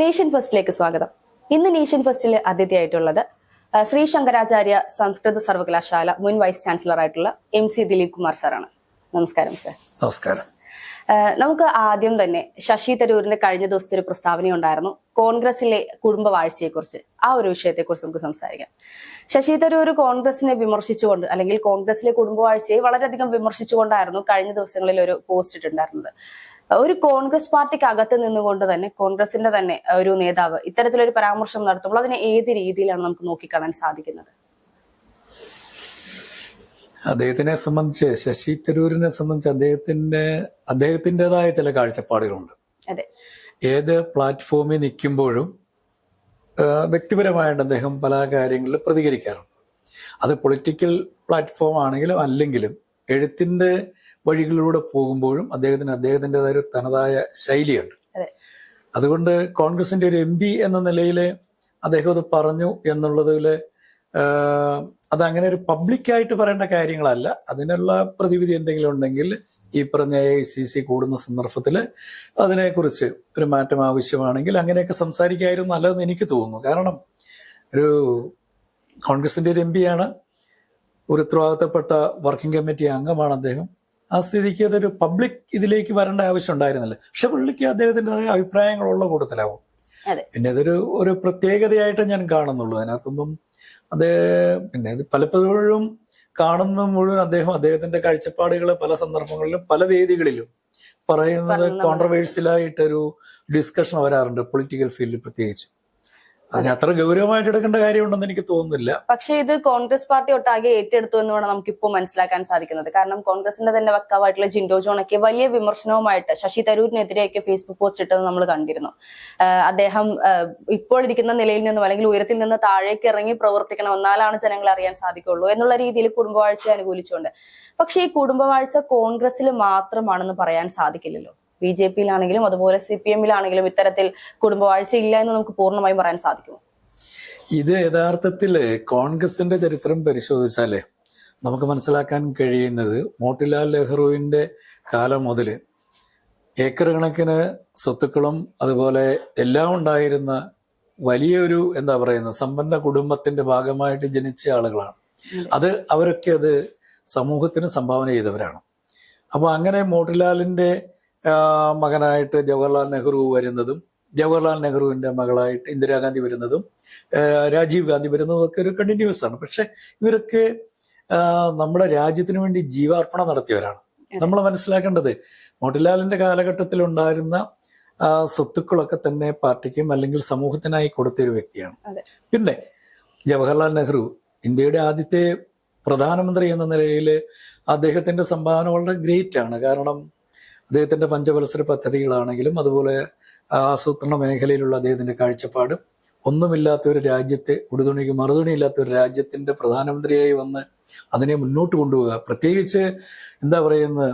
Nation ഫസ്റ്റിലേക്ക് സ്വാഗതം. ഇന്ന് nation ഫസ്റ്റിൽ അതിഥിയായിട്ടുള്ളത് ശ്രീ ശങ്കരാചാര്യ സംസ്കൃത സർവകലാശാല മുൻ വൈസ് ചാൻസലർ ആയിട്ടുള്ള എം സി ദിലീപ് കുമാർ സാറാണ്. നമസ്കാരം സർ. നമസ്കാരം. നമുക്ക് ആദ്യം തന്നെ ശശി തരൂരിന്റെ കഴിഞ്ഞ ദിവസത്തെ ഒരു പ്രസ്താവന ഉണ്ടായിരുന്നു കോൺഗ്രസിലെ കുടുംബവാഴ്ചയെക്കുറിച്ച് ആ ഒരു വിഷയത്തെക്കുറിച്ച് നമുക്ക് സംസാരിക്കാം. ശശി തരൂർ കോൺഗ്രസിനെ വിമർശിച്ചുകൊണ്ട് അല്ലെങ്കിൽ കോൺഗ്രസിലെ കുടുംബവാഴ്ചയെ വളരെയധികം വിമർശിച്ചുകൊണ്ടായിരുന്നു കഴിഞ്ഞ ദിവസങ്ങളിൽ ഒരു പോസ്റ്റ് ഇട്ടുണ്ടായിരുന്നത് ഒരു കോൺഗ്രസ് പാർട്ടിക്ക് അകത്ത് നിന്നുകൊണ്ട് തന്നെ കോൺഗ്രസിന്റെ തന്നെ ഒരു നേതാവ് ഇത്തരത്തിലൊരു പരാമർശം നടത്തുമ്പോൾ അതിനെ ഏത് രീതിയിലാണ് നമുക്ക് നോക്കിക്കാണാൻ സാധിക്കുന്നത്? അദ്ദേഹത്തിനെ സംബന്ധിച്ച് ശശി തരൂരിനെ സംബന്ധിച്ച് അദ്ദേഹത്തിന്റെ അദ്ദേഹത്തിന്റെതായ ചില കാഴ്ചപ്പാടുകളുണ്ട്. അതെ. ഏത് പ്ലാറ്റ്ഫോമിൽ നിൽക്കുമ്പോഴും വ്യക്തിപരമായിട്ട് അദ്ദേഹം പല കാര്യങ്ങളിൽ പ്രതികരിക്കാറുണ്ട്. അത് പൊളിറ്റിക്കൽ പ്ലാറ്റ്ഫോം ആണെങ്കിലും അല്ലെങ്കിലും എഴുത്തിന്റെ വഴികളിലൂടെ പോകുമ്പോഴും അദ്ദേഹത്തിന് അദ്ദേഹത്തിന്റെതായ ഒരു തനതായ ശൈലിയുണ്ട്. അതുകൊണ്ട് കോൺഗ്രസിന്റെ ഒരു എം പി എന്ന നിലയിൽ അദ്ദേഹം അത് പറഞ്ഞു എന്നുള്ളതിൽ അതങ്ങനെ ഒരു പബ്ലിക്കായിട്ട് പറയേണ്ട കാര്യങ്ങളല്ല. അതിനുള്ള പ്രതിവിധി എന്തെങ്കിലും ഉണ്ടെങ്കിൽ ഈ പറഞ്ഞ എ ഐ സി സി കൂടുന്ന സന്ദർഭത്തിൽ അതിനെക്കുറിച്ച് ഒരു മാറ്റം ആവശ്യമാണെങ്കിൽ അങ്ങനെയൊക്കെ സംസാരിക്കായിരുന്നു നല്ലതെന്ന് എനിക്ക് തോന്നുന്നു. കാരണം ഒരു കോൺഗ്രസിന്റെ ഒരു എം പിയാണ് ഒരു ഉത്തരവാദിത്തപ്പെട്ട വർക്കിംഗ് കമ്മിറ്റി അംഗമാണ് അദ്ദേഹം. ആ സ്ഥിതിക്ക് അതൊരു പബ്ലിക് ഇതിലേക്ക് വരേണ്ട ആവശ്യം ഉണ്ടായിരുന്നില്ല. പക്ഷെ പുള്ളിക്ക് അദ്ദേഹത്തിന്റെതായ അഭിപ്രായങ്ങളുള്ള കൂട്ടത്തിലാവും. പിന്നെ ഇതൊരു ഒരു പ്രത്യേകതയായിട്ട് ഞാൻ കാണുന്നുള്ളൂ. അതിനകത്തൊന്നും അത് പിന്നെ ഇത് പലപ്പോഴും കാണുന്ന മുഴുവൻ അദ്ദേഹം അദ്ദേഹത്തിന്റെ കാഴ്ചപ്പാടുകൾ പല സന്ദർഭങ്ങളിലും പല വേദികളിലും പറയുന്നത് കോൺട്രവേഴ്സ്യലായിട്ടൊരു ഡിസ്കഷൻ വരാറുണ്ട് പൊളിറ്റിക്കൽ ഫീൽഡിൽ പ്രത്യേകിച്ച്. അതിന് അത്ര ഗൗരവമായിട്ട് എടുക്കേണ്ട കാര്യമുണ്ടെന്ന് എനിക്ക് തോന്നുന്നില്ല. പക്ഷേ ഇത് കോൺഗ്രസ് പാർട്ടി ഒട്ടാകെ ഏറ്റെടുത്തു എന്ന് വേണം നമുക്കിപ്പോൾ മനസ്സിലാക്കാൻ സാധിക്കുന്നത്. കാരണം കോൺഗ്രസിന്റെ തന്നെ വക്താവായിട്ടുള്ള ജിൻഡോ ജോണൊക്കെ വലിയ വിമർശനവുമായിട്ട് ശശി തരൂരിനെതിരെയൊക്കെ ഫേസ്ബുക്ക് പോസ്റ്റ് ഇട്ടത് നമ്മൾ കണ്ടിരുന്നു. അദ്ദേഹം ഇപ്പോൾ ഇരിക്കുന്ന നിലയിൽ നിന്നും അല്ലെങ്കിൽ ഉയരത്തിൽ നിന്ന് താഴേക്ക് ഇറങ്ങി പ്രവർത്തിക്കണം എന്നാലാണ് ജനങ്ങൾ അറിയാൻ സാധിക്കുള്ളൂ എന്നുള്ള രീതിയിൽ കുടുംബവാഴ്ച അനുകൂലിച്ചുകൊണ്ട്. പക്ഷേ ഈ കുടുംബവാഴ്ച കോൺഗ്രസിൽ മാത്രമാണെന്ന് പറയാൻ സാധിക്കില്ലല്ലോ. ബി ജെ പിയിലാണെങ്കിലും അതുപോലെ സി പി എമ്മിലാണെങ്കിലും ഇത്തരത്തിൽ കുടുംബവാഴ്ച ഇല്ല എന്ന് നമുക്ക് പൂർണമായും പറയാൻ സാധിക്കുമോ? ഇത് യഥാർത്ഥത്തിൽ കോൺഗ്രസിന്റെ ചരിത്രം പരിശോധിച്ചാലേ നമുക്ക് മനസ്സിലാക്കാൻ കഴിയുന്നത് മോട്ടിലാൽ നെഹ്റുവിന്റെ കാലം മുതൽ ഏക്കർ കണക്കിന് സ്വത്തുക്കളും അതുപോലെ എല്ലാം ഉണ്ടായിരുന്ന വലിയൊരു എന്താ പറയുന്ന സമ്പന്ന കുടുംബത്തിന്റെ ഭാഗമായിട്ട് ജനിച്ച ആളുകളാണ്. അത്. അവരൊക്കെ അത് സമൂഹത്തിന് സംഭാവന ചെയ്തവരാണ്. അപ്പോൾ അങ്ങനെ മോട്ടിലാലിന്റെ മകനായിട്ട് ജവഹർലാൽ നെഹ്റു വരുന്നതും ജവഹർലാൽ നെഹ്റുവിന്റെ മകളായിട്ട് ഇന്ദിരാഗാന്ധി വരുന്നതും രാജീവ് ഗാന്ധി വരുന്നതും ഒക്കെ ഒരു കണ്ടിന്യൂസ് ആണ്. പക്ഷെ ഇവരൊക്കെ നമ്മുടെ രാജ്യത്തിന് വേണ്ടി ജീവാർപ്പണം നടത്തിയവരാണ്. നമ്മൾ മനസ്സിലാക്കേണ്ടത് മോട്ടിലാലിന്റെ കാലഘട്ടത്തിൽ ഉണ്ടായിരുന്ന സ്വത്തുക്കളൊക്കെ തന്നെ പാർട്ടിക്കും അല്ലെങ്കിൽ സമൂഹത്തിനായി കൊടുത്തൊരു വ്യക്തിയാണ്. പിന്നെ ജവഹർലാൽ നെഹ്റു ഇന്ത്യയുടെ ആദ്യത്തെ പ്രധാനമന്ത്രി എന്ന നിലയിൽ അദ്ദേഹത്തിന്റെ സംഭാവന വളരെ ഗ്രേറ്റ് ആണ്. കാരണം അദ്ദേഹത്തിന്റെ പഞ്ചവത്സര പദ്ധതികളാണെങ്കിലും അതുപോലെ ആസൂത്രണ മേഖലയിലുള്ള അദ്ദേഹത്തിന്റെ കാഴ്ചപ്പാട് ഒന്നുമില്ലാത്ത ഒരു രാജ്യത്തെ ഉടുതുണിക്ക് മറുതുണി ഇല്ലാത്ത ഒരു രാജ്യത്തിന്റെ പ്രധാനമന്ത്രിയായി വന്ന് അതിനെ മുന്നോട്ട് കൊണ്ടുപോവുക. പ്രത്യേകിച്ച് എന്താ പറയുന്നത്?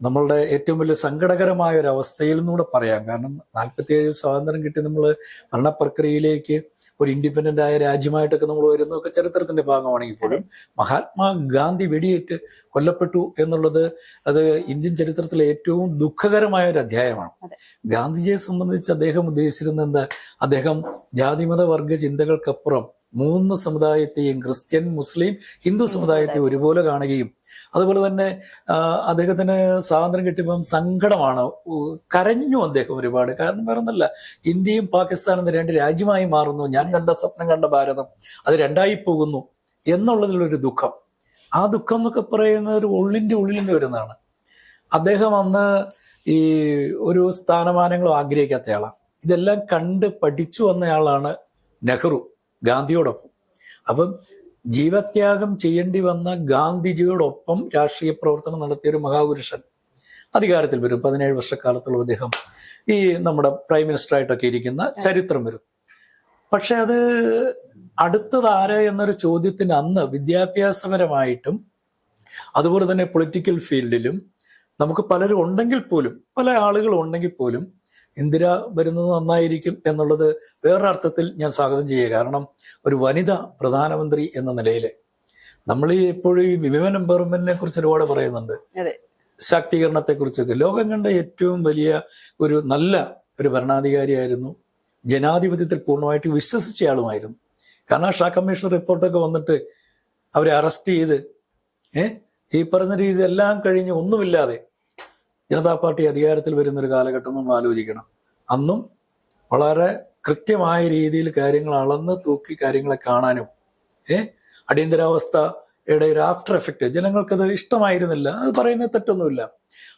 നമ്മളുടെ ഏറ്റവും വലിയ സങ്കടകരമായ ഒരു അവസ്ഥയിൽ നിന്നൂടെ പറയാം. കാരണം നാൽപ്പത്തിയേഴ് സ്വാതന്ത്ര്യം കിട്ടി നമ്മൾ ഭരണപ്രക്രിയയിലേക്ക് ഒരു ഇൻഡിപെൻഡന്റ് ആയ രാജ്യമായിട്ടൊക്കെ നമ്മൾ വരുന്നതൊക്കെ ചരിത്രത്തിന്റെ ഭാഗമാണെങ്കിൽ പോലും മഹാത്മാ ഗാന്ധി വെടിയേറ്റ് കൊല്ലപ്പെട്ടു എന്നുള്ളത് അത് ഇന്ത്യൻ ചരിത്രത്തിലെ ഏറ്റവും ദുഃഖകരമായ ഒരു അധ്യായമാണ്. ഗാന്ധിജിയെ സംബന്ധിച്ച് അദ്ദേഹം ഉദ്ദേശിച്ചിരുന്ന എന്താ? അദ്ദേഹം ജാതിമത വർഗ ചിന്തകൾക്കപ്പുറം മൂന്ന് സമുദായത്തെയും ക്രിസ്ത്യൻ മുസ്ലിം ഹിന്ദു സമുദായത്തെ ഒരുപോലെ കാണുകയും അതുപോലെ തന്നെ അദ്ദേഹത്തിന് സ്വാതന്ത്ര്യം കിട്ടിയപ്പം സങ്കടമാണ്. കരഞ്ഞു അദ്ദേഹം ഒരുപാട്. കാരണം വേറൊന്നല്ല ഇന്ത്യയും പാകിസ്ഥാനും എന്ന രണ്ട് രാജ്യമായി മാറുന്നു. ഞാൻ കണ്ട സ്വപ്നം കണ്ട ഭാരതം അത് രണ്ടായി പോകുന്നു എന്നുള്ളതിലൊരു ദുഃഖം. ആ ദുഃഖം എന്നൊക്കെ പറയുന്നത് ഒരു ഉള്ളിന്റെ ഉള്ളിൽ നിന്ന് വരുന്നതാണ്. അദ്ദേഹം അന്ന് ഈ ഒരു സ്ഥാനമാനങ്ങളും ആഗ്രഹിക്കാത്തയാളാണ് ഇതെല്ലാം കണ്ട് പഠിച്ചു വന്നയാളാണ് നെഹ്റു. ഗാന്ധിയോടൊപ്പം. അപ്പം ജീവത്യാഗം ചെയ്യേണ്ടി വന്ന ഗാന്ധിജിയോടൊപ്പം രാഷ്ട്രീയ പ്രവർത്തനം നടത്തിയ ഒരു മഹാപുരുഷൻ അധികാരത്തിൽ വരും. പതിനേഴ് വർഷക്കാലത്തുള്ള അദ്ദേഹം ഈ നമ്മുടെ പ്രൈം മിനിസ്റ്റർ ആയിട്ടൊക്കെ ഇരിക്കുന്ന ചരിത്രം വരും. പക്ഷെ അത് അടുത്തത് ആര് എന്നൊരു ചോദ്യത്തിന് അന്ന് വിദ്യാഭ്യാസപരമായിട്ടും അതുപോലെ തന്നെ പൊളിറ്റിക്കൽ ഫീൽഡിലും നമുക്ക് പലരും ഉണ്ടെങ്കിൽ പോലും പല ആളുകളും ഉണ്ടെങ്കിൽ പോലും ഇന്ദിര വരുന്നത് നന്നായിരിക്കും എന്നുള്ളത് വേറൊരർത്ഥത്തിൽ ഞാൻ സ്വാഗതം ചെയ്യുക. കാരണം ഒരു വനിത പ്രധാനമന്ത്രി എന്ന നിലയിൽ നമ്മൾ ഈ എപ്പോഴും ഈ വിമൻ എംപവർമെന്റിനെ കുറിച്ച് ഒരുപാട് പറയുന്നുണ്ട്. ശാക്തീകരണത്തെക്കുറിച്ചൊക്കെ. ലോകം കണ്ട ഏറ്റവും വലിയ ഒരു നല്ല ഒരു ഭരണാധികാരിയായിരുന്നു. ജനാധിപത്യത്തിൽ പൂർണമായിട്ട് വിശ്വസിച്ച ആളുമായിരുന്നു കാരണം ഷാ കമ്മീഷൻ റിപ്പോർട്ടൊക്കെ വന്നിട്ട് അവരെ അറസ്റ്റ് ചെയ്ത് ഏ ഈ പറഞ്ഞ രീതി എല്ലാം കഴിഞ്ഞ് ഒന്നുമില്ലാതെ ജനതാ പാർട്ടി അധികാരത്തിൽ വരുന്ന ഒരു കാലഘട്ടം നമ്മൾ ആലോചിക്കണം. അന്നും വളരെ കൃത്യമായ രീതിയിൽ കാര്യങ്ങൾ അളന്ന് തൂക്കി കാര്യങ്ങളെ കാണാനും ഏ? അടിയന്തരാവസ്ഥയുടെ ഒരു ആഫ്റ്റർ എഫക്റ്റ് ജനങ്ങൾക്കത് ഇഷ്ടമായിരുന്നില്ല. അത് പറയുന്നത് തെറ്റൊന്നുമില്ല.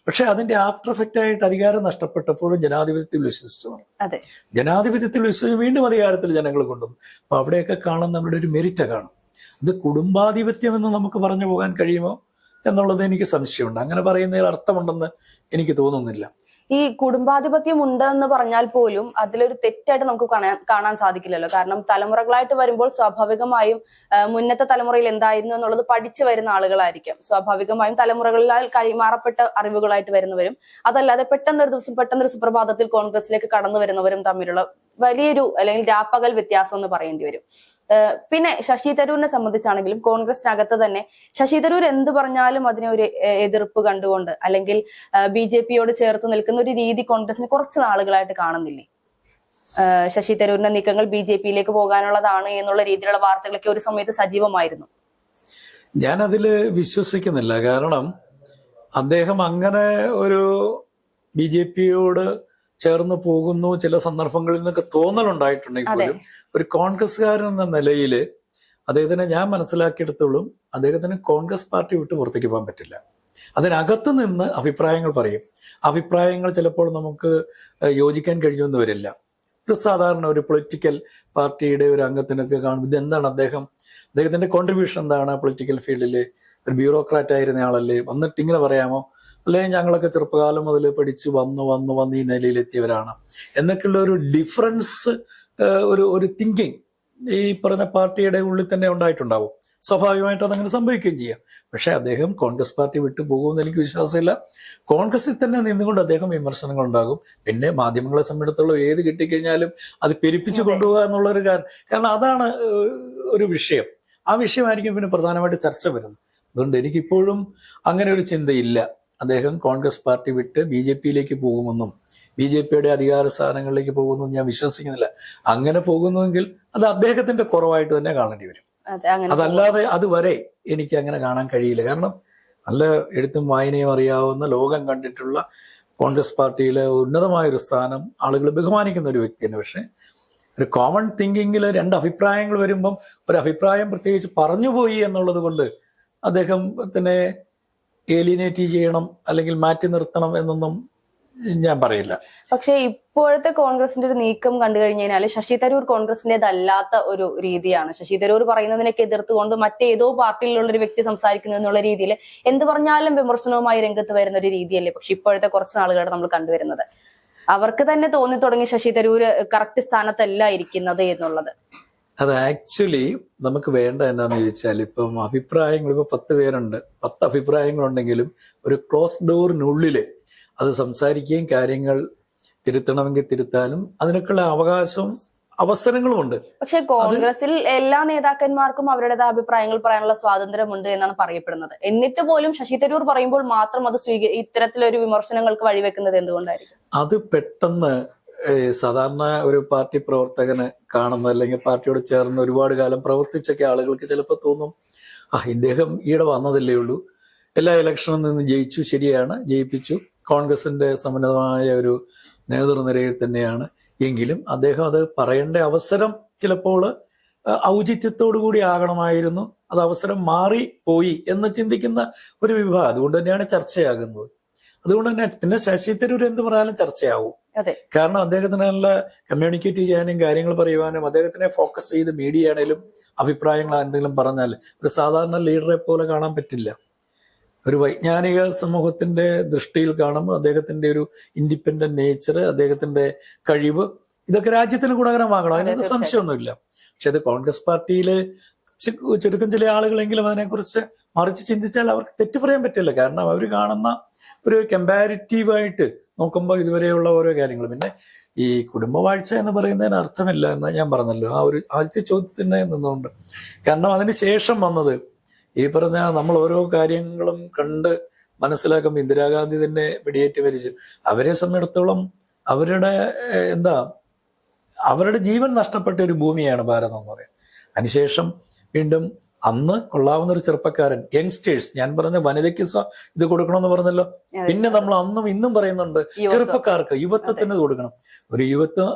പക്ഷെ അതിന്റെ ആഫ്റ്റർ എഫക്റ്റ് ആയിട്ട് അധികാരം നഷ്ടപ്പെട്ടപ്പോഴും ജനാധിപത്യത്തിൽ വിശ്വസിച്ചു. ജനാധിപത്യത്തിൽ വിശ്വസിച്ച് വീണ്ടും അധികാരത്തിൽ ജനങ്ങൾ കൊണ്ടുവന്നു. അപ്പൊ അവിടെയൊക്കെ കാണുന്ന നമ്മുടെ ഒരു മെരിറ്റ് കാണും. അത് കുടുംബാധിപത്യം എന്ന് നമുക്ക് പറഞ്ഞു പോകാൻ കഴിയുമോ? എന്നുള്ളത് എനിക്ക് സംശയമുണ്ട്. അങ്ങനെ പറയുന്നതിൽ അർത്ഥമുണ്ടെന്ന് എനിക്ക് തോന്നുന്നില്ല. ഈ കുടുംബാധിപത്യം ഉണ്ട് എന്ന് പറഞ്ഞാൽ പോലും അതിലൊരു തെറ്റായിട്ട് നമുക്ക് കാണാൻ സാധിക്കില്ലല്ലോ. കാരണം തലമുറകളായിട്ട് വരുമ്പോൾ സ്വാഭാവികമായും മുന്നത്തെ തലമുറയിൽ എന്തായിരുന്നു എന്നുള്ളത് പഠിച്ചു വരുന്ന ആളുകളായിരിക്കും. സ്വാഭാവികമായും തലമുറകളിലാൽ കൈമാറപ്പെട്ട അറിവുകളായിട്ട് വരുന്നവരും അതല്ലാതെ പെട്ടെന്ന് ഒരു ദിവസം പെട്ടെന്നൊരു സുപ്രഭാതത്തിൽ കോൺഗ്രസിലേക്ക് കടന്നു വരുന്നവരും തമ്മിലുള്ള വലിയൊരു അല്ലെങ്കിൽ രാപ്പകൽ വ്യത്യാസം എന്ന് പറയേണ്ടി വരും. പിന്നെ ശശി തരൂരിനെ സംബന്ധിച്ചാണെങ്കിലും കോൺഗ്രസിനകത്ത് തന്നെ ശശി തരൂർ എന്ത് പറഞ്ഞാലും അതിനെ ഒരു എതിർപ്പ് കണ്ടുകൊണ്ട് അല്ലെങ്കിൽ ബി ജെ പിയോട് ചേർത്ത് നിൽക്കുന്ന ഒരു രീതി കോൺഗ്രസിന് കുറച്ച് നാളുകളായിട്ട് കാണുന്നില്ലേ? ശശി തരൂരിന്റെ നീക്കങ്ങൾ ബി ജെ പിയിലേക്ക് പോകാനുള്ളതാണ് എന്നുള്ള രീതിയിലുള്ള വാർത്തകളൊക്കെ ഒരു സമയത്ത് സജീവമായിരുന്നു. ഞാൻ ഞാനതിൽ വിശ്വസിക്കുന്നില്ല. കാരണം അദ്ദേഹം അങ്ങനെ ഒരു ബി ജെ പിയോട് ചേർന്ന് പോകുന്നു. ചില സന്ദർഭങ്ങളിൽ നിന്നൊക്കെ തോന്നലുണ്ടായിട്ടുണ്ടെങ്കിൽ. പോലും ഒരു കോൺഗ്രസ്സുകാരൻ എന്ന നിലയിൽ അദ്ദേഹത്തിനെ ഞാൻ മനസ്സിലാക്കിയെടുത്തോളും അദ്ദേഹത്തിന് കോൺഗ്രസ് പാർട്ടി വിട്ട് പുറത്തേക്ക് പോകാൻ പറ്റില്ല. അതിനകത്ത് നിന്ന് അഭിപ്രായങ്ങൾ പറയും. അഭിപ്രായങ്ങൾ ചിലപ്പോൾ നമുക്ക് യോജിക്കാൻ കഴിഞ്ഞെന്ന് വരില്ല. ഒരു സാധാരണ ഒരു പൊളിറ്റിക്കൽ പാർട്ടിയുടെ ഒരു അംഗത്തിനൊക്കെ കാണുമ്പോൾ ഇതെന്താണ് അദ്ദേഹം? അദ്ദേഹത്തിന്റെ കോൺട്രിബ്യൂഷൻ എന്താണ് പൊളിറ്റിക്കൽ ഫീൽഡിൽ ഒരു ബ്യൂറോക്രാറ്റ് ആയിരുന്ന ആളല്ലേ? വന്നിട്ട് ഇങ്ങനെ പറയാമോ? അല്ലെങ്കിൽ ഞങ്ങളൊക്കെ ചെറുപ്പകാലം മുതൽ പഠിച്ച് വന്ന് വന്ന് വന്ന് ഈ നിലയിലെത്തിയവരാണ്. എന്നൊക്കെയുള്ള ഒരു ഡിഫറൻസ് ഒരു ഒരു തിങ്കിങ് ഈ പറഞ്ഞ പാർട്ടിയുടെ ഉള്ളിൽ തന്നെ ഉണ്ടായിട്ടുണ്ടാവും. സ്വാഭാവികമായിട്ട് അതങ്ങനെ സംഭവിക്കുകയും ചെയ്യാം. പക്ഷേ അദ്ദേഹം കോൺഗ്രസ് പാർട്ടി വിട്ടു പോകുമെന്ന് എനിക്ക് വിശ്വാസമില്ല. കോൺഗ്രസിൽ തന്നെ നിന്നുകൊണ്ട് അദ്ദേഹം വിമർശനങ്ങൾ ഉണ്ടാകും പിന്നെ മാധ്യമങ്ങളെ സംബന്ധിച്ചിടത്തോളം ഏത് കിട്ടിക്കഴിഞ്ഞാലും അത് പെരുപ്പിച്ചു കൊണ്ടുപോകുക എന്നുള്ളൊരു കാരണം കാരണം അതാണ് ഒരു വിഷയം. ആ വിഷയമായിരിക്കും പിന്നെ പ്രധാനമായിട്ട് ചർച്ച വരുന്നത്. അതുകൊണ്ട് എനിക്കിപ്പോഴും അങ്ങനെ ഒരു ചിന്തയില്ല. അദ്ദേഹം കോൺഗ്രസ് പാർട്ടി വിട്ട് ബി ജെ പിയിലേക്ക് പോകുമെന്നും ബി ജെ പിയുടെ അധികാര സ്ഥാനങ്ങളിലേക്ക് പോകുമെന്നും ഞാൻ വിശ്വസിക്കുന്നില്ല. അങ്ങനെ പോകുന്നുവെങ്കിൽ അത് അദ്ദേഹത്തിന്റെ കുറവായിട്ട് തന്നെ കാണേണ്ടി വരും. അതല്ലാതെ അതുവരെ എനിക്ക് അങ്ങനെ കാണാൻ കഴിയില്ല. കാരണം നല്ല എഴുത്തും വായനയും അറിയാവുന്ന ലോകം കണ്ടിട്ടുള്ള കോൺഗ്രസ് പാർട്ടിയിലെ ഉന്നതമായ ഒരു സ്ഥാനം ആളുകൾ ബഹുമാനിക്കുന്ന ഒരു വ്യക്തിയാണ്. പക്ഷേ ഒരു കോമൺ തിങ്കിങ്ങിൽ രണ്ട് അഭിപ്രായങ്ങൾ വരുമ്പം ഒരു അഭിപ്രായം പ്രത്യേകിച്ച് പറഞ്ഞുപോയി എന്നുള്ളത് കൊണ്ട് അദ്ദേഹത്തിനെ ഏലിനേറ്റ് ചെയ്യണം അല്ലെങ്കിൽ മാറ്റി നിർത്തണം എന്നൊന്നും ഞാൻ പറയില്ല. പക്ഷേ ഇപ്പോഴത്തെ കോൺഗ്രസിന്റെ ഒരു നീക്കം കണ്ടു കഴിഞ്ഞു കഴിഞ്ഞാൽ ശശി തരൂർ കോൺഗ്രസിന്റേതല്ലാത്ത ഒരു രീതിയാണ്. ശശി തരൂർ പറയുന്നതിനൊക്കെ എതിർത്തുകൊണ്ട് മറ്റേതോ പാർട്ടിയിലുള്ള ഒരു വ്യക്തി സംസാരിക്കുന്നു എന്നുള്ള രീതിയിൽ എന്ത് പറഞ്ഞാലും വിമർശനവുമായി രംഗത്ത് വരുന്ന ഒരു രീതിയല്ലേ പക്ഷെ ഇപ്പോഴത്തെ കുറച്ച് നാളുകളാണ് നമ്മൾ കണ്ടുവരുന്നത്. അവർക്ക് തന്നെ തോന്നി തുടങ്ങി ശശി തരൂർ കറക്റ്റ് സ്ഥാനത്തല്ല ഇരിക്കുന്നത് എന്നുള്ളത്. അത് ആക്ച്വലി നമുക്ക് വേണ്ട എന്നാന്ന് ചോദിച്ചാൽ ഇപ്പം അഭിപ്രായങ്ങൾ ഇപ്പൊ പത്ത് പേരുണ്ട്. പത്ത് അഭിപ്രായങ്ങളുണ്ടെങ്കിലും ഒരു ക്ലോസ് ഡോറിനുള്ളിൽ അത് സംസാരിക്കുകയും കാര്യങ്ങൾ തിരുത്തണമെങ്കിൽ തിരുത്താനും അതിനൊക്കെയുള്ള അവകാശവും അവസരങ്ങളുമുണ്ട് പക്ഷെ കോൺഗ്രസിൽ എല്ലാ നേതാക്കന്മാർക്കും അവരുടേതായ അഭിപ്രായങ്ങൾ പറയാനുള്ള സ്വാതന്ത്ര്യമുണ്ട് എന്നാണ് പറയപ്പെടുന്നത്. എന്നിട്ട് പോലും ശശി തരൂർ പറയുമ്പോൾ മാത്രം അത് സ്വീക ഇത്തരത്തിലൊരു വിമർശനങ്ങൾക്ക് വഴിവെക്കുന്നത് എന്തുകൊണ്ടായിരിക്കും? അത് പെട്ടെന്ന് സാധാരണ ഒരു പാർട്ടി പ്രവർത്തകന് കാണുന്ന അല്ലെങ്കിൽ പാർട്ടിയോട് ചേർന്ന് ഒരുപാട് കാലം പ്രവർത്തിച്ചൊക്കെ ആളുകൾക്ക് ചിലപ്പോൾ തോന്നും ആ ഇദ്ദേഹം ഈടെ വന്നതല്ലേ ഉള്ളൂ. എല്ലാ ഇലക്ഷനിൽ നിന്ന് ജയിച്ചു ശരിയാണ് ജയിപ്പിച്ചു. കോൺഗ്രസിന്റെ സമന്നതമായ ഒരു നേതൃനിരയിൽ തന്നെയാണ്. എങ്കിലും അദ്ദേഹം അത് പറയേണ്ട അവസരം ചിലപ്പോൾ ഔചിത്യത്തോടു കൂടി ആകണമായിരുന്നു. അത് അവസരം മാറി പോയി എന്ന് ചിന്തിക്കുന്ന ഒരു വിഭാഗം. അതുകൊണ്ട് തന്നെയാണ് ചർച്ചയാകുന്നത്. അതുകൊണ്ട് തന്നെ പിന്നെ ശശി തരൂർ എന്ത് പറഞ്ഞാലും ചർച്ചയാവും. കാരണം അദ്ദേഹത്തിന് നല്ല കമ്മ്യൂണിക്കേറ്റ് ചെയ്യാനും കാര്യങ്ങൾ പറയുവാനും അദ്ദേഹത്തിനെ ഫോക്കസ് ചെയ്ത് മീഡിയ ആണെങ്കിലും അഭിപ്രായങ്ങൾ എന്തെങ്കിലും പറഞ്ഞാൽ ഒരു സാധാരണ ലീഡറെ പോലെ കാണാൻ പറ്റില്ല. ഒരു വൈജ്ഞാനിക സമൂഹത്തിന്റെ ദൃഷ്ടിയിൽ കാണുമ്പോൾ അദ്ദേഹത്തിന്റെ ഒരു ഇൻഡിപെൻഡന്റ് നേച്ചർ അദ്ദേഹത്തിന്റെ കഴിവ് ഇതൊക്കെ രാജ്യത്തിന് ഗുണകരമാകണം. അതിനകത്ത്. സംശയമൊന്നുമില്ല. പക്ഷെ അത് കോൺഗ്രസ് പാർട്ടിയിൽ ചുരുക്കം ചില ആളുകളെങ്കിലും അതിനെക്കുറിച്ച് മറിച്ച് ചിന്തിച്ചാൽ അവർക്ക് തെറ്റു പറയാൻ പറ്റില്ല. കാരണം അവർ കാണുന്ന ഒരു കമ്പാരിറ്റീവായിട്ട് നോക്കുമ്പോൾ ഇതുവരെയുള്ള ഓരോ കാര്യങ്ങൾ. പിന്നെ ഈ കുടുംബവാഴ്ച എന്ന് പറയുന്നതിന് അർത്ഥമില്ല എന്ന് ഞാൻ പറഞ്ഞല്ലോ. ആ ഒരു ആദ്യത്തെ ചോദ്യത്തിന് നിന്നുകൊണ്ട്. കാരണം അതിന് ശേഷം വന്നത് ഈ പറഞ്ഞ നമ്മൾ ഓരോ കാര്യങ്ങളും കണ്ട് മനസ്സിലാക്കുമ്പോൾ ഇന്ദിരാഗാന്ധി തന്നെ വെടിയേറ്റ് മരിച്ചു. അവരെ സംബന്ധിച്ചിടത്തോളം അവരുടെ എന്താ അവരുടെ ജീവൻ നഷ്ടപ്പെട്ട ഒരു ഭൂമിയാണ് ഭാരതം എന്ന് പറയുന്നത് അതിനുശേഷം വീണ്ടും അന്ന് കൊള്ളാവുന്ന ഒരു ചെറുപ്പക്കാരൻ യങ്സ്റ്റേഴ്സ് ഞാൻ പറഞ്ഞ വനിതയ്ക്ക് ഇത് കൊടുക്കണമെന്ന് പറഞ്ഞല്ലോ? പിന്നെ നമ്മൾ അന്നും ഇന്നും പറയുന്നുണ്ട് ചെറുപ്പക്കാർക്ക് യുവത്വത്തിന് കൊടുക്കണം. ഒരു യുവത്വ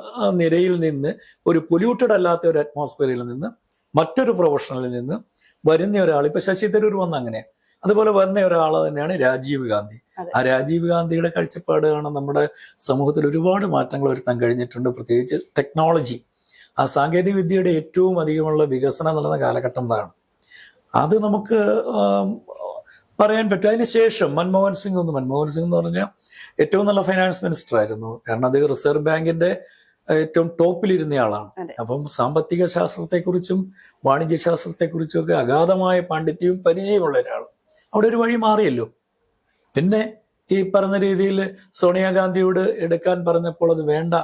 നിരയിൽ നിന്ന് ഒരു പൊല്യൂട്ടഡ് അല്ലാത്ത ഒരു അറ്റ്മോസ്ഫിയറിൽ നിന്ന് മറ്റൊരു പ്രൊഫഷണലിൽ നിന്ന് വരുന്ന ഒരാൾ ഇപ്പൊ ശശി തരൂർ വന്ന അങ്ങനെ. അതുപോലെ വന്ന ഒരാൾ തന്നെയാണ് രാജീവ് ഗാന്ധി. ആ രാജീവ് ഗാന്ധിയുടെ കാഴ്ചപ്പാട് കാണാൻ നമ്മുടെ സമൂഹത്തിൽ ഒരുപാട് മാറ്റങ്ങൾ വരുത്താൻ കഴിഞ്ഞിട്ടുണ്ട്. പ്രത്യേകിച്ച് ടെക്നോളജി ആ സാങ്കേതിക വിദ്യയുടെ ഏറ്റവും അധികമുള്ള വികസനം നടന്ന കാലഘട്ടം അതാണ് അത് നമുക്ക് പറയാൻ പറ്റും. അതിന് ശേഷം മൻമോഹൻ സിംഗ് ഒന്ന് മൻമോഹൻ സിംഗ് എന്ന് പറഞ്ഞാൽ ഏറ്റവും നല്ല ഫൈനാൻസ് മിനിസ്റ്റർ ആയിരുന്നു. കാരണം അദ്ദേഹം റിസർവ് ബാങ്കിന്റെ ഏറ്റവും ടോപ്പിലിരുന്ന ആളാണ്. അപ്പം സാമ്പത്തിക ശാസ്ത്രത്തെക്കുറിച്ചും വാണിജ്യ ശാസ്ത്രത്തെക്കുറിച്ചും ഒക്കെ അഗാധമായ പാണ്ഡിത്യവും പരിചയമുള്ള ഒരാൾ അവിടെ ഒരു വഴി മാറിയല്ലോ. പിന്നെ ഈ പറഞ്ഞ രീതിയിൽ സോണിയാഗാന്ധിയോട് എടുക്കാൻ പറഞ്ഞപ്പോൾ അത് വേണ്ട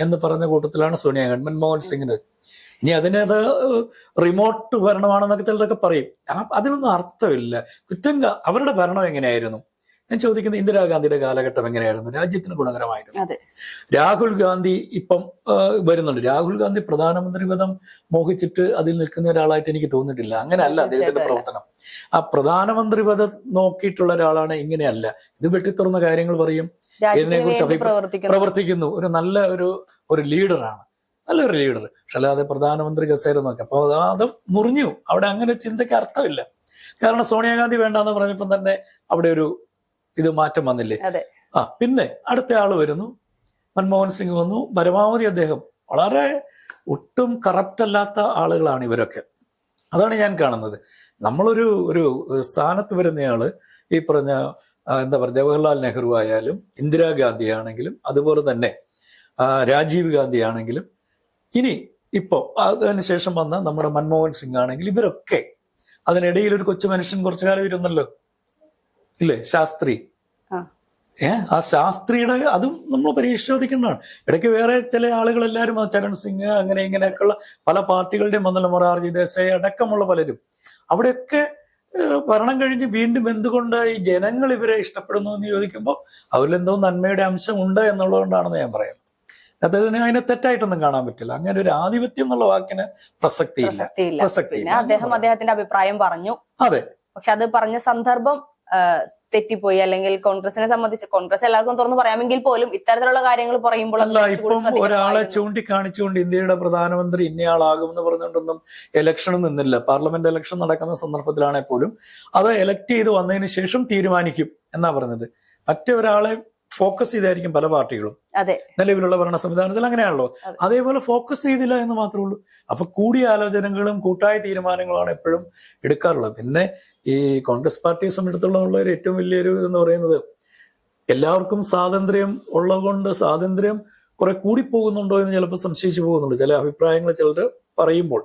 എന്ന് പറഞ്ഞ കൂട്ടത്തിലാണ് സോണിയാഗാന്ധി. മൻമോഹൻ സിംഗിന് ഇനി അതിനത് റിമോട്ട് ഭരണമാണെന്നൊക്കെ ചിലരൊക്കെ പറയും. അതിനൊന്നും അർത്ഥമില്ല. കുറ്റം അവരുടെ ഭരണം എങ്ങനെയായിരുന്നു? ഞാൻ ചോദിക്കുന്നത് ഇന്ദിരാഗാന്ധിയുടെ കാലഘട്ടം എങ്ങനെയായിരുന്നു? രാജ്യത്തിന് ഗുണകരമായിരുന്നു. രാഹുൽ ഗാന്ധി ഇപ്പം വരുന്നുണ്ട്. രാഹുൽ ഗാന്ധി പ്രധാനമന്ത്രി പദം മോഹിച്ചിട്ട് അതിൽ നിൽക്കുന്ന ഒരാളായിട്ട് എനിക്ക് തോന്നിയിട്ടില്ല. അങ്ങനെയല്ല അദ്ദേഹത്തിന്റെ പ്രവർത്തനം. ആ പ്രധാനമന്ത്രി പദം നോക്കിയിട്ടുള്ള ഒരാളാണ് ഇങ്ങനെയല്ല. ഇത് വെട്ടിത്തുറന്ന കാര്യങ്ങൾ പറയും. ഇതിനെക്കുറിച്ച് പ്രവർത്തിക്കുന്നു. ഒരു നല്ല ഒരു ഒരു ലീഡറാണ് നല്ലൊരു ലീഡർ പക്ഷെ അല്ലാതെ പ്രധാനമന്ത്രി ഗസേരെന്നൊക്കെ നോക്കി അപ്പൊ അത് മുറിഞ്ഞു അവിടെ അങ്ങനെ ചിന്തയ്ക്ക് അർത്ഥമില്ല. കാരണം സോണിയാഗാന്ധി വേണ്ടാന്ന് പറഞ്ഞപ്പം തന്നെ അവിടെ ഒരു ഇത് മാറ്റം വന്നില്ലേ? ആ പിന്നെ അടുത്ത ആൾ വരുന്നു. മൻമോഹൻ സിംഗ് വന്നു. പരമാവധി അദ്ദേഹം വളരെ ഒട്ടും കറപ്റ്റ് അല്ലാത്ത ആളുകളാണ് ഇവരൊക്കെ. അതാണ് ഞാൻ കാണുന്നത്. നമ്മളൊരു ഒരു സ്ഥാനത്ത് വരുന്നയാൾ ഈ പറഞ്ഞ എന്താ പറയുക ജവഹർലാൽ നെഹ്റു ആയാലും ഇന്ദിരാഗാന്ധി ആണെങ്കിലും അതുപോലെ തന്നെ രാജീവ് ഗാന്ധി ആണെങ്കിലും ഇനി ഇപ്പോൾ അതിനുശേഷം വന്ന നമ്മുടെ മൻമോഹൻ സിംഗ് ആണെങ്കിൽ ഇവരൊക്കെ അതിനിടയിൽ ഒരു കൊച്ചു മനുഷ്യൻ കുറച്ചു കാലം ഇരുന്നല്ലോ. ഇല്ലേ? ശാസ്ത്രി. ഏ? ആ ശാസ്ത്രിയുടെ അതും നമ്മൾ പരിശോധിക്കേണ്ടതാണ് ഇടയ്ക്ക് വേറെ ചില ആളുകൾ എല്ലാവരും ആ ചരൺ സിംഗ് അങ്ങനെ ഇങ്ങനെയൊക്കെയുള്ള പല പാർട്ടികളുടെയും വന്നല്ലോ മൊറാർജി ദേശായി അടക്കമുള്ള പലരും. അവിടെയൊക്കെ ഭരണം കഴിഞ്ഞ് വീണ്ടും എന്തുകൊണ്ട് ഈ ജനങ്ങൾ ഇവരെ ഇഷ്ടപ്പെടുന്നു എന്ന് ചോദിക്കുമ്പോൾ അവരിലെന്തോ നന്മയുടെ അംശം ഉണ്ട് എന്നുള്ളതുകൊണ്ടാണെന്ന് ഞാൻ പറയുന്നത് അതിന് അതിനെ തെറ്റായിട്ടൊന്നും കാണാൻ പറ്റില്ല. അങ്ങനെ ഒരു ആധിപത്യം എന്നുള്ള വാക്കിന് പ്രസക്തിയില്ല. പ്രസക്തിയില്ല. അദ്ദേഹം അദ്ദേഹത്തിന്റെ അഭിപ്രായം പറഞ്ഞു. അതെ. പക്ഷെ അത് പറഞ്ഞ സന്ദർഭം തെറ്റിപ്പോയി. അല്ലെങ്കിൽ കോൺഗ്രസിനെ സംബന്ധിച്ച് കോൺഗ്രസ് എല്ലാവർക്കും തുറന്നു പറയാമെങ്കിൽ പോലും ഇത്തരത്തിലുള്ള കാര്യങ്ങൾ പറയുമ്പോൾ അല്ല ഇപ്പം ഒരാളെ. ചൂണ്ടിക്കാണിച്ചുകൊണ്ട് ഇന്ത്യയുടെ പ്രധാനമന്ത്രി ഇന്നയാളാകും എന്ന് പറഞ്ഞുകൊണ്ടൊന്നും ഇലക്ഷനും നിന്നില്ല. പാർലമെന്റ് ഇലക്ഷൻ നടക്കുന്ന സന്ദർഭത്തിലാണെങ്കിൽ പോലും അത് എലക്ട് ചെയ്ത് വന്നതിന് ശേഷം തീരുമാനിക്കും എന്നാ പറഞ്ഞത്. മറ്റേ ഒരാളെ ഫോക്കസ് ചെയ്തായിരിക്കും പല പാർട്ടികളും. അതെ. നിലവിലുള്ള ഭരണ സംവിധാനത്തിൽ അങ്ങനെയാണല്ലോ. അതേപോലെ ഫോക്കസ് ചെയ്തില്ല എന്ന് മാത്രമേ ഉള്ളൂ അപ്പൊ കൂടിയാലോചനകളും കൂട്ടായ തീരുമാനങ്ങളാണ് എപ്പോഴും എടുക്കാറുള്ളത്. പിന്നെ ഈ കോൺഗ്രസ് പാർട്ടിയെ സംബന്ധിച്ചിടത്തോളം ഒരു ഏറ്റവും വലിയൊരു എന്ന് പറയുന്നത് എല്ലാവർക്കും സ്വാതന്ത്ര്യം ഉള്ളതുകൊണ്ട് സ്വാതന്ത്ര്യം കുറെ കൂടിപ്പോകുന്നുണ്ടോ എന്ന് ചിലപ്പോൾ സംശയിച്ചു പോകുന്നുണ്ട്. ചില അഭിപ്രായങ്ങൾ ചിലർ പറയുമ്പോൾ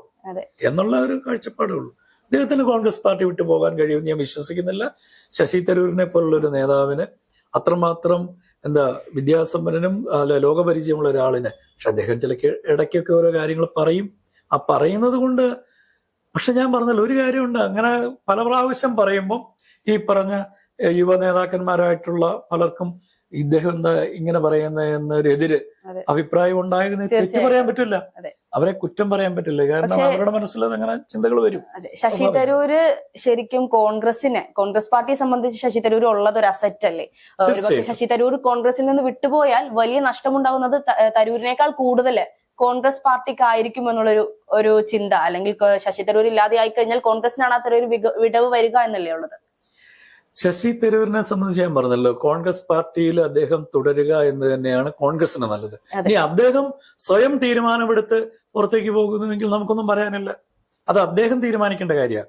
എന്നുള്ള ഒരു കാഴ്ചപ്പാടേ ഉള്ളൂ അദ്ദേഹത്തിന് കോൺഗ്രസ് പാർട്ടി വിട്ടു പോകാൻ കഴിയുമെന്ന് ഞാൻ വിശ്വസിക്കുന്നില്ല. ശശി തരൂരിനെ പോലുള്ള ഒരു നേതാവിന് അത്രമാത്രം എന്താ വിദ്യാസമ്പന്നനും അല്ല ലോകപരിചയമുള്ള ഒരാളിന്. പക്ഷെ അദ്ദേഹം ചില ഇടയ്ക്കൊക്കെ ഓരോ കാര്യങ്ങൾ പറയും. ആ പറയുന്നത് കൊണ്ട് പക്ഷെ ഞാൻ പറഞ്ഞല്ലോ ഒരു കാര്യമുണ്ട്. അങ്ങനെ പല പ്രാവശ്യം പറയുമ്പം ഈ പറഞ്ഞ യുവ നേതാക്കന്മാരായിട്ടുള്ള പലർക്കും ഇദ്ദേഹം എന്താ ഇങ്ങനെ പറയുന്ന എന്നൊരെതിര് അഭിപ്രായം ഉണ്ടായെന്ന് തെറ്റ് പറയാൻ പറ്റില്ല. അവരെ കുറ്റം പറയാൻ പറ്റില്ല. കാരണം അവരുടെ മനസ്സിൽ അങ്ങനെ ചിന്തകൾ വരും. ശശി തരൂര് ശരിക്കും കോൺഗ്രസിനെ കോൺഗ്രസ് പാർട്ടിയെ സംബന്ധിച്ച് ശശി തരൂർ ഉള്ളത് ഒരു അസറ്റ് അല്ലേ ശശി തരൂർ കോൺഗ്രസിൽ നിന്ന് വിട്ടുപോയാൽ വലിയ നഷ്ടമുണ്ടാകുന്നത് തരൂരിനേക്കാൾ കൂടുതൽ കോൺഗ്രസ് പാർട്ടിക്ക് ആയിരിക്കും എന്നുള്ളൊരു ഒരു ചിന്ത. അല്ലെങ്കിൽ ശശി തരൂർ ഇല്ലാതെ ആയി കഴിഞ്ഞാൽ കോൺഗ്രസിനാണ് അത്ര ഒരു വിടവ് വരിക എന്നല്ലേ ഉള്ളത്? ശശി തരൂരിനെ സംബന്ധിച്ച് ഞാൻ പറഞ്ഞല്ലോ കോൺഗ്രസ് പാർട്ടിയിൽ അദ്ദേഹം തുടരുക എന്ന് തന്നെയാണ് കോൺഗ്രസിന് നല്ലത്. ഇനി അദ്ദേഹം സ്വയം തീരുമാനമെടുത്ത് പുറത്തേക്ക് പോകുന്നുവെങ്കിൽ നമുക്കൊന്നും പറയാനില്ല. അത് അദ്ദേഹം തീരുമാനിക്കേണ്ട കാര്യമാണ്.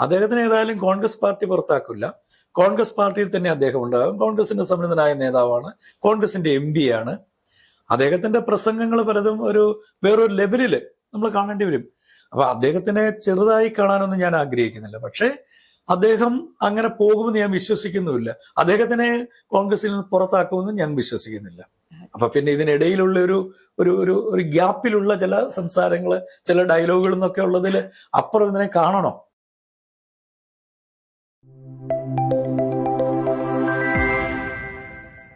അദ്ദേഹത്തിന് ഏതായാലും കോൺഗ്രസ് പാർട്ടി പുറത്താക്കില്ല. കോൺഗ്രസ് പാർട്ടിയിൽ തന്നെ അദ്ദേഹം ഉണ്ടാകും. കോൺഗ്രസിന്റെ സമ്മതിതനായ നേതാവാണ് കോൺഗ്രസിന്റെ എം പി ആണ്. അദ്ദേഹത്തിന്റെ പ്രസംഗങ്ങൾ പലതും ഒരു വേറൊരു ലെവലിൽ നമ്മൾ കാണേണ്ടി വരും. അപ്പൊ അദ്ദേഹത്തിനെ ചെറുതായി കാണാനൊന്നും ഞാൻ ആഗ്രഹിക്കുന്നില്ല. പക്ഷേ അദ്ദേഹം അങ്ങനെ പോകുമെന്ന് ഞാൻ വിശ്വസിക്കുന്നുമില്ല. അദ്ദേഹത്തിനെ കോൺഗ്രസിൽ നിന്ന് പുറത്താക്കുമെന്ന് ഞാൻ വിശ്വസിക്കുന്നില്ല. അപ്പൊ പിന്നെ ഇതിനിടയിലുള്ള ഒരു ഒരു ഒരു ഒരു ഗ്യാപ്പിലുള്ള ചില സംസാരങ്ങൾ ചില ഡയലോഗുകൾ എന്നൊക്കെ ഉള്ളതിൽ അപ്പുറം ഇതിനെ കാണണോ?